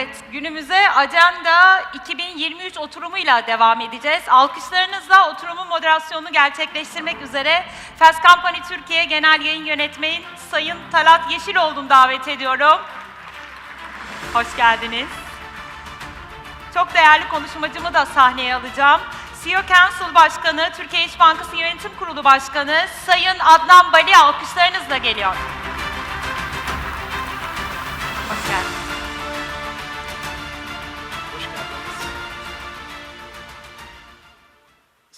Evet, günümüze Agenda 2023 oturumuyla devam edeceğiz. Alkışlarınızla oturumun moderasyonunu gerçekleştirmek üzere Fast Company Türkiye Genel Yayın Yönetmeni Sayın Talat Yeşiloğlu'nu davet ediyorum. Hoş geldiniz. Çok değerli konuşmacımı da sahneye alacağım. CEO Council Başkanı, Türkiye İş Bankası Yönetim Kurulu Başkanı Sayın Adnan Bali alkışlarınızla geliyor.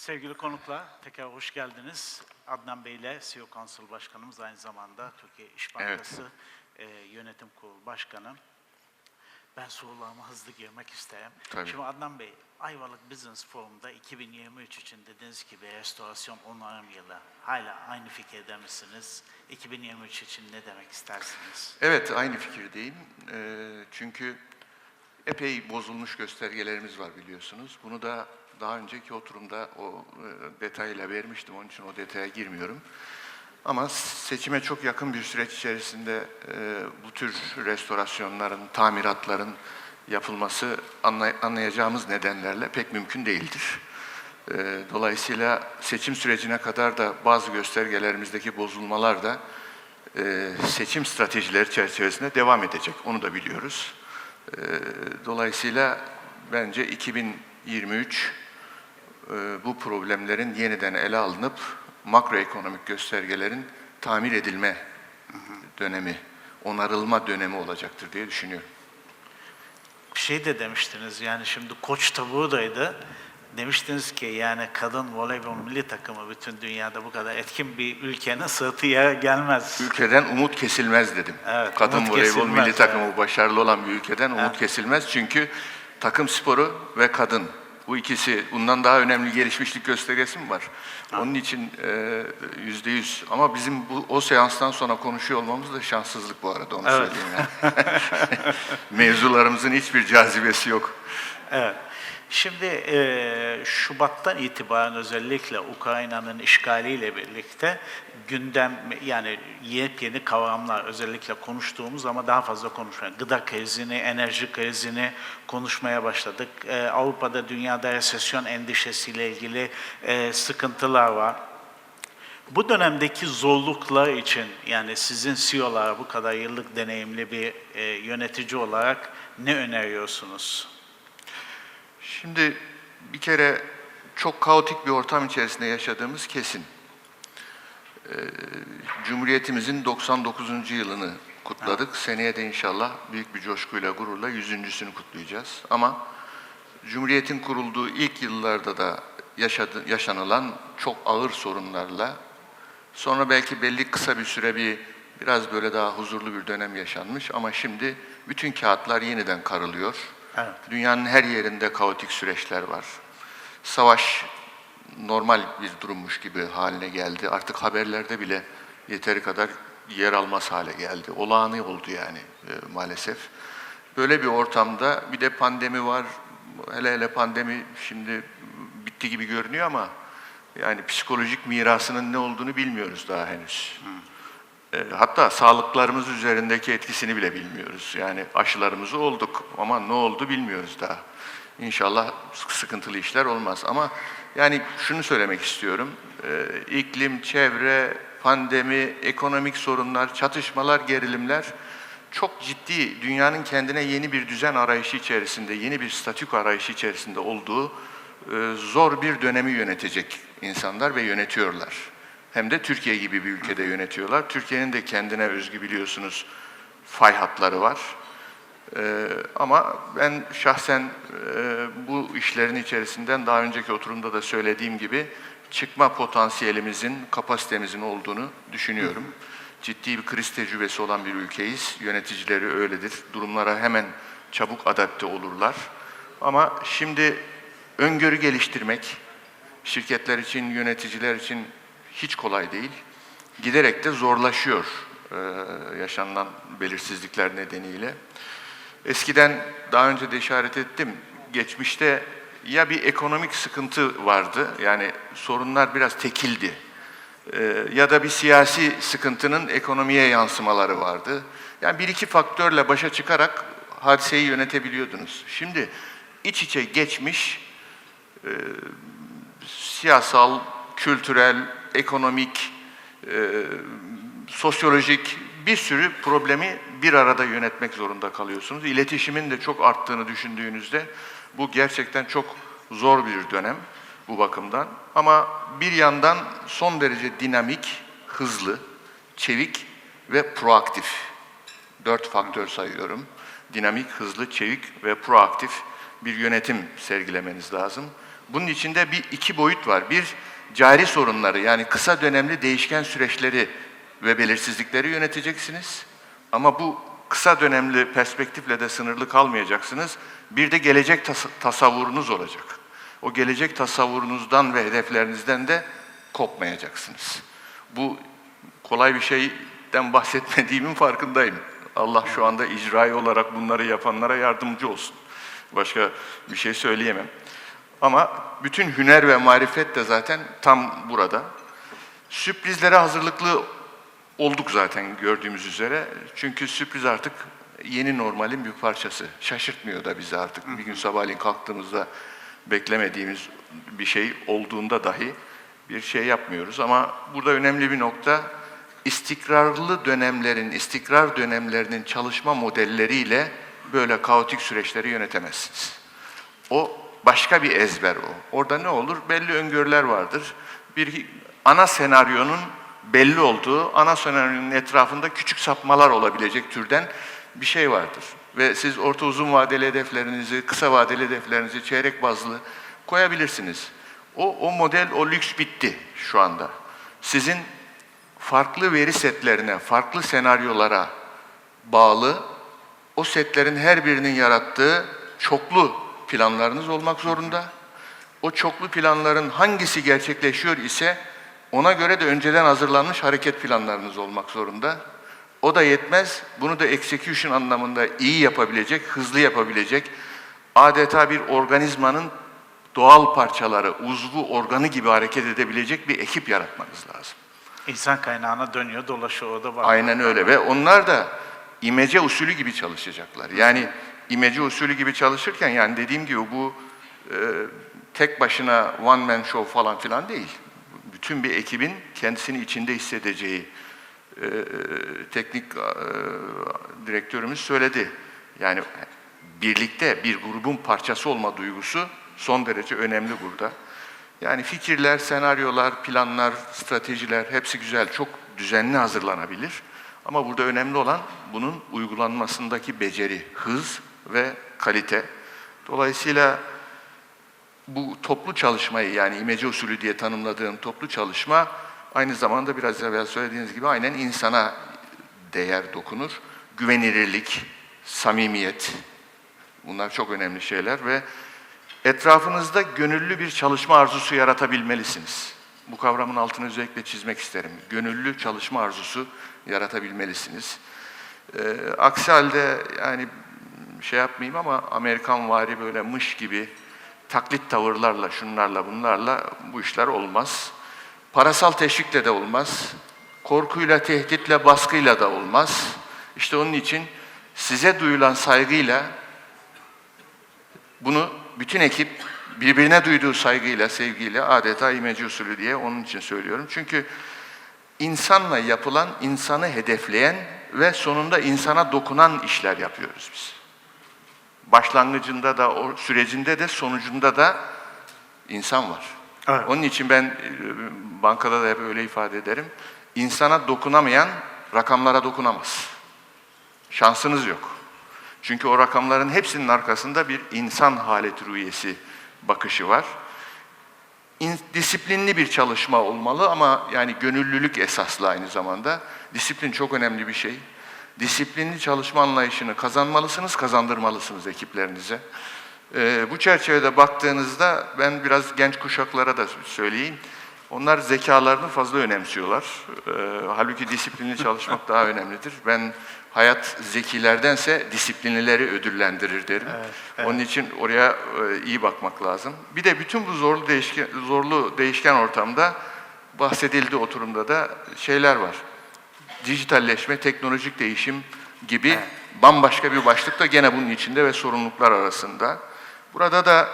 Sevgili konuklar, tekrar hoş geldiniz. Adnan Bey ile CEO Council Başkanımız aynı zamanda Türkiye İş Bankası e, Yönetim Kurulu Başkanı. Ben sorularıma hızlı girmek isterim. Tabii. Şimdi Adnan Bey, Ayvalık Business Forum'da 2023 için dediğiniz gibi restorasyon onarım yılı. Hala aynı fikirde misiniz? 2023 için ne demek istersiniz? Evet, aynı fikirdeyim. Ee, çünkü epey bozulmuş göstergelerimiz var biliyorsunuz. Bunu da daha önceki oturumda o e, detayla vermiştim. Onun için o detaya girmiyorum. Ama seçime çok yakın bir süreç içerisinde e, bu tür restorasyonların, tamiratların yapılması anlayacağımız nedenlerle pek mümkün değildir. E, dolayısıyla seçim sürecine kadar da bazı göstergelerimizdeki bozulmalar da seçim stratejileri çerçevesinde devam edecek. Onu da biliyoruz. Dolayısıyla bence 2000 23 e, bu problemlerin yeniden ele alınıp makroekonomik göstergelerin tamir edilme dönemi, onarılma dönemi olacaktır diye düşünüyorum. Bir şey de demiştiniz yani şimdi koç tabuğdaydı. Demiştiniz ki yani kadın voleybol milli takımı bütün dünyada bu kadar etkin bir ülkenin sırtıya gelmez. Ülkeden umut kesilmez dedim. Evet, kadın voleybol milli takımı evet. başarılı olan bir ülkeden umut evet. kesilmez çünkü takım sporu ve kadın bu ikisi bundan daha önemli gelişmişlik göstergesi mi var? Onun için e, yüzde yüz. Ama bizim bu o seanstan sonra konuşuyor olmamız da şanssızlık bu arada onu Evet. söyleyeyim yani. Mevzularımızın hiçbir cazibesi yok. Evet. Şimdi e, Şubat'tan itibaren özellikle Ukrayna'nın işgaliyle birlikte gündem yani yepyeni kavramlar özellikle konuştuğumuz ama daha fazla konuşmaya, gıda krizini, enerji krizini konuşmaya başladık. E, Avrupa'da dünyada resesyon endişesiyle ilgili e, sıkıntılar var. Bu dönemdeki zorluklar için yani sizin CEO'lara bu kadar yıllık deneyimli bir e, yönetici olarak ne öneriyorsunuz? Şimdi bir kere çok kaotik bir ortam içerisinde yaşadığımız kesin. Ee, Cumhuriyetimizin 99. yılını kutladık. Seneye de inşallah büyük bir coşkuyla, gururla yüzüncüsünü kutlayacağız. Ama Cumhuriyetin kurulduğu ilk yıllarda da yaşadı, yaşanılan çok ağır sorunlarla sonra belki belli kısa bir süre bir biraz böyle daha huzurlu bir dönem yaşanmış ama şimdi bütün kağıtlar yeniden karılıyor. Evet. Dünyanın her yerinde kaotik süreçler var. Savaş normal bir durummuş gibi haline geldi. Artık haberlerde bile yeteri kadar yer almaz hale geldi. Olağanı oldu yani e, maalesef. Böyle bir ortamda bir de pandemi var. Hele hele pandemi şimdi bitti gibi görünüyor ama yani psikolojik mirasının ne olduğunu bilmiyoruz daha henüz. E, Hatta sağlıklarımız üzerindeki etkisini bile bilmiyoruz. Yani aşılarımızı olduk ama ne oldu bilmiyoruz daha. İnşallah sıkıntılı işler olmaz. Ama yani şunu söylemek istiyorum. E, iklim, çevre, pandemi, ekonomik sorunlar, çatışmalar, gerilimler çok ciddi dünyanın kendine yeni bir düzen arayışı içerisinde, yeni bir statük arayışı içerisinde olduğu e, zor bir dönemi yönetecek insanlar ve yönetiyorlar. Hem de Türkiye gibi bir ülkede yönetiyorlar. Türkiye'nin de kendine özgü biliyorsunuz fay hatları var. Ee, ama ben şahsen e, bu işlerin içerisinden daha önceki oturumda da söylediğim gibi çıkma potansiyelimizin, kapasitemizin olduğunu düşünüyorum. Ciddi bir kriz tecrübesi olan bir ülkeyiz. Yöneticileri öyledir. Durumlara hemen çabuk adapte olurlar. Ama şimdi öngörü geliştirmek şirketler için, yöneticiler için hiç kolay değil. Giderek de zorlaşıyor e, yaşanılan belirsizlikler nedeniyle. Eskiden daha önce de işaret ettim. Geçmişte ya bir ekonomik sıkıntı vardı, yani sorunlar biraz tekildi. Ee, ya da bir siyasi sıkıntının ekonomiye yansımaları vardı. Yani bir iki faktörle başa çıkarak hadiseyi yönetebiliyordunuz. Şimdi iç içe geçmiş e, siyasal, kültürel, ekonomik, e, sosyolojik bir sürü problemi bir arada yönetmek zorunda kalıyorsunuz. İletişimin de çok arttığını düşündüğünüzde bu gerçekten çok zor bir dönem bu bakımdan. Ama bir yandan son derece dinamik, hızlı, çevik ve proaktif. Dört faktör sayıyorum. Dinamik, hızlı, çevik ve proaktif bir yönetim sergilemeniz lazım. Bunun içinde bir iki boyut var. Bir, cari sorunları yani kısa dönemli değişken süreçleri ve belirsizlikleri yöneteceksiniz. Ama bu kısa dönemli perspektifle de sınırlı kalmayacaksınız. Bir de gelecek tas- tasavvurunuz olacak. O gelecek tasavvurunuzdan ve hedeflerinizden de kopmayacaksınız. Bu kolay bir şeyden bahsetmediğimin farkındayım. Allah şu anda icraî olarak bunları yapanlara yardımcı olsun. Başka bir şey söyleyemem. Ama bütün hüner ve marifet de zaten tam burada. Sürprizlere hazırlıklı olduk zaten gördüğümüz üzere. Çünkü sürpriz artık yeni normalin bir parçası. Şaşırtmıyor da bizi artık. Bir gün sabahleyin kalktığımızda beklemediğimiz bir şey olduğunda dahi bir şey yapmıyoruz. Ama burada önemli bir nokta istikrarlı dönemlerin, istikrar dönemlerinin çalışma modelleriyle böyle kaotik süreçleri yönetemezsiniz. O başka bir ezber o. Orada ne olur? Belli öngörüler vardır. Bir ana senaryonun belli olduğu, ana senaryonun etrafında küçük sapmalar olabilecek türden bir şey vardır. Ve siz orta uzun vadeli hedeflerinizi, kısa vadeli hedeflerinizi çeyrek bazlı koyabilirsiniz. O, o model, o lüks bitti şu anda. Sizin farklı veri setlerine, farklı senaryolara bağlı o setlerin her birinin yarattığı çoklu planlarınız olmak zorunda. O çoklu planların hangisi gerçekleşiyor ise ona göre de önceden hazırlanmış hareket planlarınız olmak zorunda. O da yetmez. Bunu da execution anlamında iyi yapabilecek, hızlı yapabilecek, adeta bir organizmanın doğal parçaları, uzvu organı gibi hareket edebilecek bir ekip yaratmanız lazım. İnsan kaynağına dönüyor, dolaşıyor o da var. Aynen öyle ve onlar da imece usulü gibi çalışacaklar. Yani imece usulü gibi çalışırken yani dediğim gibi bu e, tek başına one man show falan filan değil. Bütün bir ekibin kendisini içinde hissedeceği e, teknik e, direktörümüz söyledi. Yani birlikte bir grubun parçası olma duygusu son derece önemli burada. Yani fikirler, senaryolar, planlar, stratejiler hepsi güzel, çok düzenli hazırlanabilir. Ama burada önemli olan bunun uygulanmasındaki beceri, hız ve kalite. Dolayısıyla bu toplu çalışmayı yani imece usulü diye tanımladığım toplu çalışma aynı zamanda biraz evvel söylediğiniz gibi aynen insana değer dokunur. Güvenilirlik, samimiyet bunlar çok önemli şeyler ve etrafınızda gönüllü bir çalışma arzusu yaratabilmelisiniz. Bu kavramın altını özellikle çizmek isterim. Gönüllü çalışma arzusu yaratabilmelisiniz. Ee, aksi halde yani şey yapmayayım ama Amerikan vari böyle mış gibi taklit tavırlarla, şunlarla, bunlarla bu işler olmaz. Parasal teşvikle de olmaz. Korkuyla, tehditle, baskıyla da olmaz. İşte onun için size duyulan saygıyla bunu bütün ekip birbirine duyduğu saygıyla, sevgiyle adeta imece usulü diye onun için söylüyorum. Çünkü insanla yapılan, insanı hedefleyen ve sonunda insana dokunan işler yapıyoruz biz. Başlangıcında da, o sürecinde de, sonucunda da insan var. Evet. Onun için ben e, bankada da hep öyle ifade ederim. İnsana dokunamayan rakamlara dokunamaz. Şansınız yok. Çünkü o rakamların hepsinin arkasında bir insan haleti rüyesi bakışı var. İn- disiplinli bir çalışma olmalı ama yani gönüllülük esaslı aynı zamanda. Disiplin çok önemli bir şey. Disiplinli çalışma anlayışını kazanmalısınız, kazandırmalısınız ekiplerinize. Ee, bu çerçevede baktığınızda ben biraz genç kuşaklara da söyleyeyim. Onlar zekalarını fazla önemsiyorlar. Ee, halbuki disiplinli çalışmak daha önemlidir. Ben hayat zekilerdense disiplinlileri ödüllendirir derim. Onun için oraya e, iyi bakmak lazım. Bir de bütün bu zorlu değişken, zorlu değişken ortamda bahsedildi oturumda da şeyler var. Dijitalleşme, teknolojik değişim gibi bambaşka bir başlık da gene bunun içinde ve sorumluluklar arasında. Burada da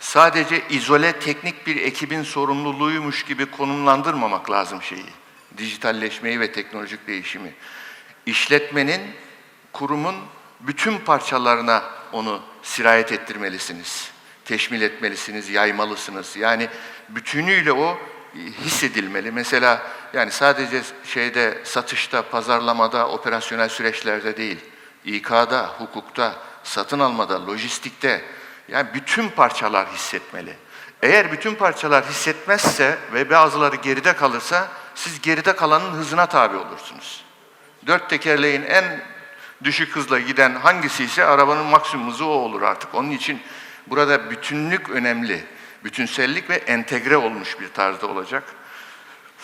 sadece izole teknik bir ekibin sorumluluğuymuş gibi konumlandırmamak lazım şeyi. Dijitalleşmeyi ve teknolojik değişimi. İşletmenin, kurumun bütün parçalarına onu sirayet ettirmelisiniz. Teşmil etmelisiniz, yaymalısınız. Yani bütünüyle o hissedilmeli. Mesela yani sadece şeyde satışta, pazarlamada, operasyonel süreçlerde değil, İK'da, hukukta, satın almada, lojistikte yani bütün parçalar hissetmeli. Eğer bütün parçalar hissetmezse ve bazıları geride kalırsa siz geride kalanın hızına tabi olursunuz. Dört tekerleğin en düşük hızla giden hangisi ise arabanın maksimum hızı o olur artık. Onun için burada bütünlük önemli. Bütünsellik ve entegre olmuş bir tarzda olacak.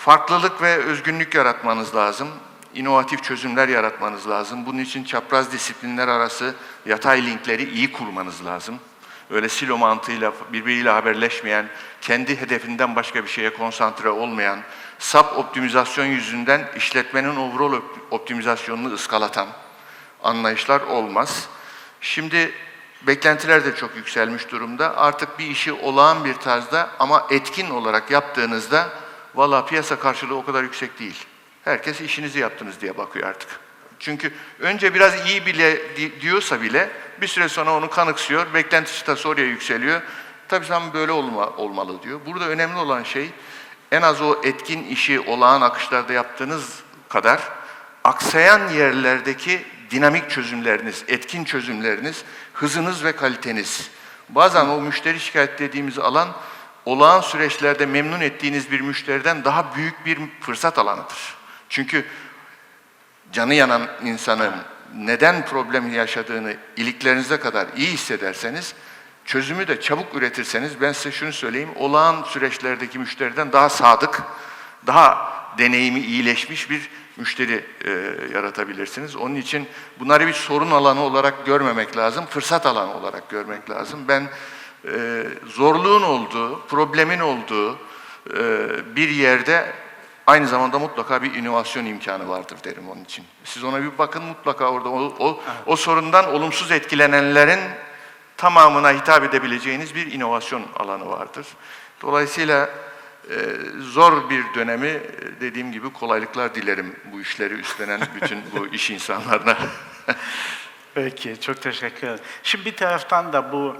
Farklılık ve özgünlük yaratmanız lazım. İnovatif çözümler yaratmanız lazım. Bunun için çapraz disiplinler arası yatay linkleri iyi kurmanız lazım. Öyle silo mantığıyla birbiriyle haberleşmeyen, kendi hedefinden başka bir şeye konsantre olmayan, sap optimizasyon yüzünden işletmenin overall op- optimizasyonunu ıskalatan anlayışlar olmaz. Şimdi beklentiler de çok yükselmiş durumda. Artık bir işi olağan bir tarzda ama etkin olarak yaptığınızda valla piyasa karşılığı o kadar yüksek değil. Herkes işinizi yaptınız diye bakıyor artık. Çünkü önce biraz iyi bile di- diyorsa bile bir süre sonra onu kanıksıyor, beklenti çıtası oraya yükseliyor. Tabii sen böyle olma, olmalı diyor. Burada önemli olan şey en az o etkin işi olağan akışlarda yaptığınız kadar aksayan yerlerdeki dinamik çözümleriniz, etkin çözümleriniz, hızınız ve kaliteniz. Bazen o müşteri şikayet dediğimiz alan olağan süreçlerde memnun ettiğiniz bir müşteriden daha büyük bir fırsat alanıdır. Çünkü canı yanan insanın neden problem yaşadığını iliklerinize kadar iyi hissederseniz, çözümü de çabuk üretirseniz ben size şunu söyleyeyim, olağan süreçlerdeki müşteriden daha sadık, daha deneyimi iyileşmiş bir müşteri e, yaratabilirsiniz. Onun için bunları bir sorun alanı olarak görmemek lazım, fırsat alanı olarak görmek lazım. Ben e, zorluğun olduğu, problemin olduğu e, bir yerde aynı zamanda mutlaka bir inovasyon imkanı vardır derim onun için. Siz ona bir bakın mutlaka orada o, o, o sorundan olumsuz etkilenenlerin tamamına hitap edebileceğiniz bir inovasyon alanı vardır. Dolayısıyla e, zor bir dönemi e, dediğim gibi kolaylıklar dilerim bu işleri üstlenen bütün bu iş insanlarına. Peki, çok teşekkür ederim. Şimdi bir taraftan da bu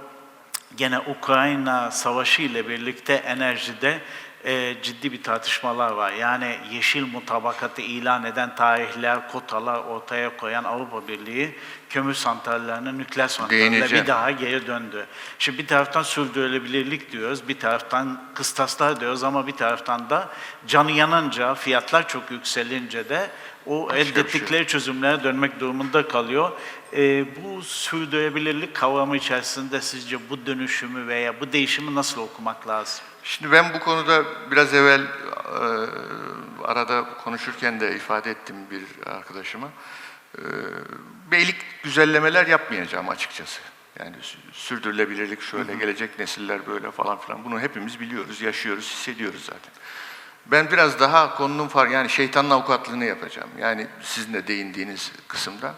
gene Ukrayna savaşı ile birlikte enerjide e, ciddi bir tartışmalar var. Yani yeşil mutabakatı ilan eden tarihler, kotalar ortaya koyan Avrupa Birliği kömür santrallerine, nükleer santrallerine bir daha geri döndü. Şimdi bir taraftan sürdürülebilirlik diyoruz, bir taraftan kıstaslar diyoruz ama bir taraftan da canı yanınca, fiyatlar çok yükselince de o Başka elde şey. ettikleri çözümlere dönmek durumunda kalıyor. Ee, bu sürdürülebilirlik kavramı içerisinde sizce bu dönüşümü veya bu değişimi nasıl okumak lazım? Şimdi ben bu konuda biraz evvel e, arada konuşurken de ifade ettim bir arkadaşıma. E, beylik güzellemeler yapmayacağım açıkçası. Yani sü- sürdürülebilirlik şöyle, gelecek nesiller böyle falan filan. Bunu hepimiz biliyoruz, yaşıyoruz, hissediyoruz zaten. Ben biraz daha konunun far yani şeytanın avukatlığını yapacağım. Yani sizin de değindiğiniz kısımda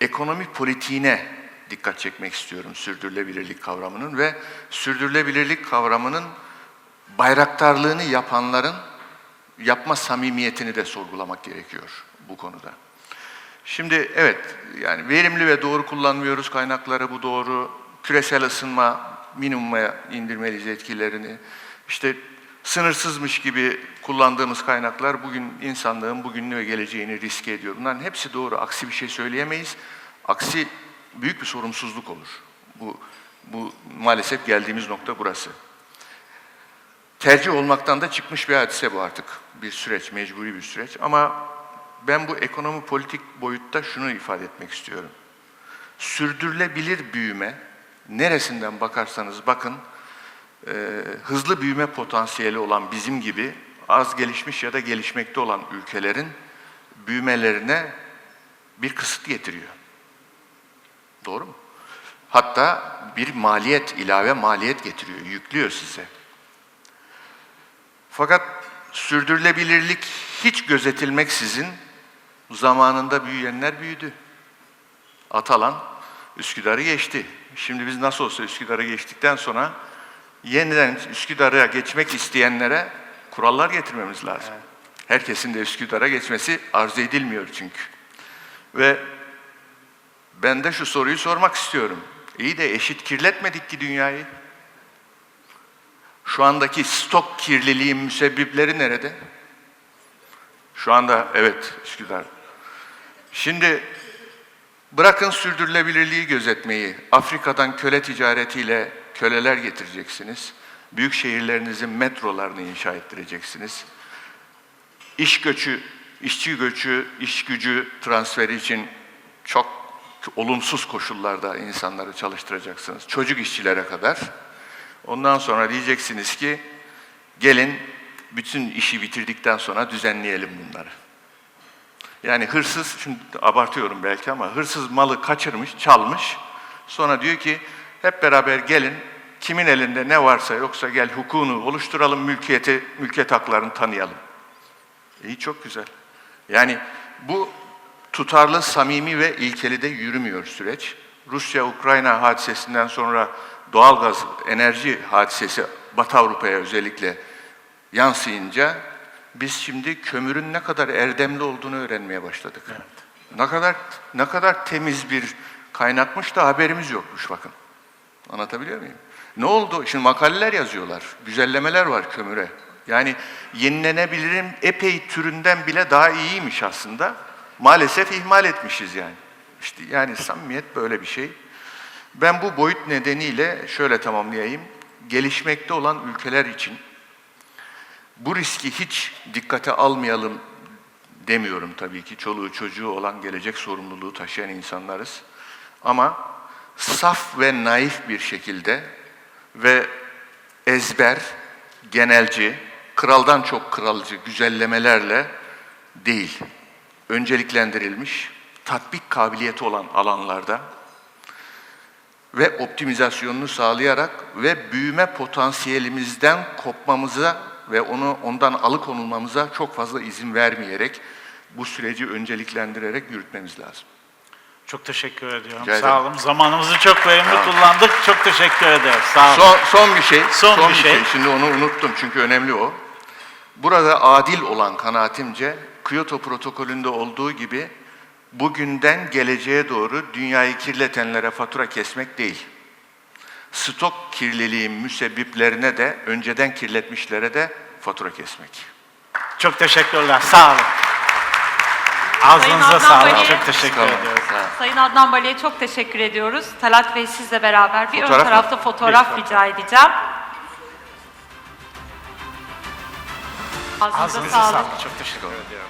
ekonomi politiğine dikkat çekmek istiyorum sürdürülebilirlik kavramının ve sürdürülebilirlik kavramının bayraktarlığını yapanların yapma samimiyetini de sorgulamak gerekiyor bu konuda. Şimdi evet yani verimli ve doğru kullanmıyoruz kaynakları bu doğru. Küresel ısınma minimuma indirmeliyiz etkilerini. İşte sınırsızmış gibi kullandığımız kaynaklar bugün insanlığın bugününü ve geleceğini riske ediyor. Bunların hepsi doğru. Aksi bir şey söyleyemeyiz. Aksi büyük bir sorumsuzluk olur. Bu, bu maalesef geldiğimiz nokta burası. Tercih olmaktan da çıkmış bir hadise bu artık. Bir süreç, mecburi bir süreç. Ama ben bu ekonomi politik boyutta şunu ifade etmek istiyorum. Sürdürülebilir büyüme, neresinden bakarsanız bakın, e, hızlı büyüme potansiyeli olan bizim gibi az gelişmiş ya da gelişmekte olan ülkelerin büyümelerine bir kısıt getiriyor. Doğru mu? Hatta bir maliyet, ilave maliyet getiriyor, yüklüyor size. Fakat sürdürülebilirlik hiç gözetilmeksizin zamanında büyüyenler büyüdü. Atalan Üsküdar'ı geçti. Şimdi biz nasıl olsa Üsküdar'ı geçtikten sonra yeniden Üsküdar'a geçmek isteyenlere kurallar getirmemiz lazım. Herkesin de Üsküdar'a geçmesi arzu edilmiyor çünkü. Ve ben de şu soruyu sormak istiyorum. İyi de eşit kirletmedik ki dünyayı. Şu andaki stok kirliliğin müsebbipleri nerede? Şu anda evet Üsküdar. Şimdi bırakın sürdürülebilirliği gözetmeyi. Afrika'dan köle ticaretiyle köleler getireceksiniz. Büyük şehirlerinizin metrolarını inşa ettireceksiniz. İş göçü, işçi göçü, iş gücü transferi için çok olumsuz koşullarda insanları çalıştıracaksınız. Çocuk işçilere kadar. Ondan sonra diyeceksiniz ki gelin bütün işi bitirdikten sonra düzenleyelim bunları. Yani hırsız, şimdi abartıyorum belki ama hırsız malı kaçırmış, çalmış. Sonra diyor ki hep beraber gelin kimin elinde ne varsa yoksa gel hukukunu oluşturalım, mülkiyeti, mülkiyet haklarını tanıyalım. İyi çok güzel. Yani bu tutarlı, samimi ve ilkeli de yürümüyor süreç. Rusya-Ukrayna hadisesinden sonra doğalgaz, enerji hadisesi Batı Avrupa'ya özellikle yansıyınca biz şimdi kömürün ne kadar erdemli olduğunu öğrenmeye başladık. Ne kadar ne kadar temiz bir kaynakmış da haberimiz yokmuş bakın. Anlatabiliyor muyum? Ne oldu? Şimdi makaleler yazıyorlar. Güzellemeler var kömüre. Yani yenilenebilirin epey türünden bile daha iyiymiş aslında. Maalesef ihmal etmişiz yani. İşte yani samimiyet böyle bir şey. Ben bu boyut nedeniyle şöyle tamamlayayım. Gelişmekte olan ülkeler için bu riski hiç dikkate almayalım demiyorum tabii ki. Çoluğu çocuğu olan gelecek sorumluluğu taşıyan insanlarız. Ama saf ve naif bir şekilde ve ezber, genelci, kraldan çok kralcı güzellemelerle değil, önceliklendirilmiş, tatbik kabiliyeti olan alanlarda ve optimizasyonunu sağlayarak ve büyüme potansiyelimizden kopmamıza ve onu ondan alıkonulmamıza çok fazla izin vermeyerek bu süreci önceliklendirerek yürütmemiz lazım. Çok teşekkür ediyorum. Rica Sağ olun. Zamanımızı çok verimli Tamam. kullandık. Çok teşekkür ederiz. Sağ olun. Son, son bir şey. Son bir şey. Şimdi onu unuttum çünkü önemli o. Burada adil olan kanaatimce Kyoto protokolünde olduğu gibi bugünden geleceğe doğru dünyayı kirletenlere fatura kesmek değil. Stok kirliliğin müsebbiplerine de önceden kirletmişlere de fatura kesmek. Çok teşekkürler. Sağ olun. Ağzınıza sağlık. Bey. Çok teşekkür Tamam. ediyorum. Sağ olun. Sayın Adnan Bali'ye çok teşekkür ediyoruz. Talat Bey sizle beraber bir Fotoğraf ön mı? tarafta fotoğraf rica edeceğim. Ağzınıza Ağzınıza sağlık. sağlık. Çok teşekkür ediyorum.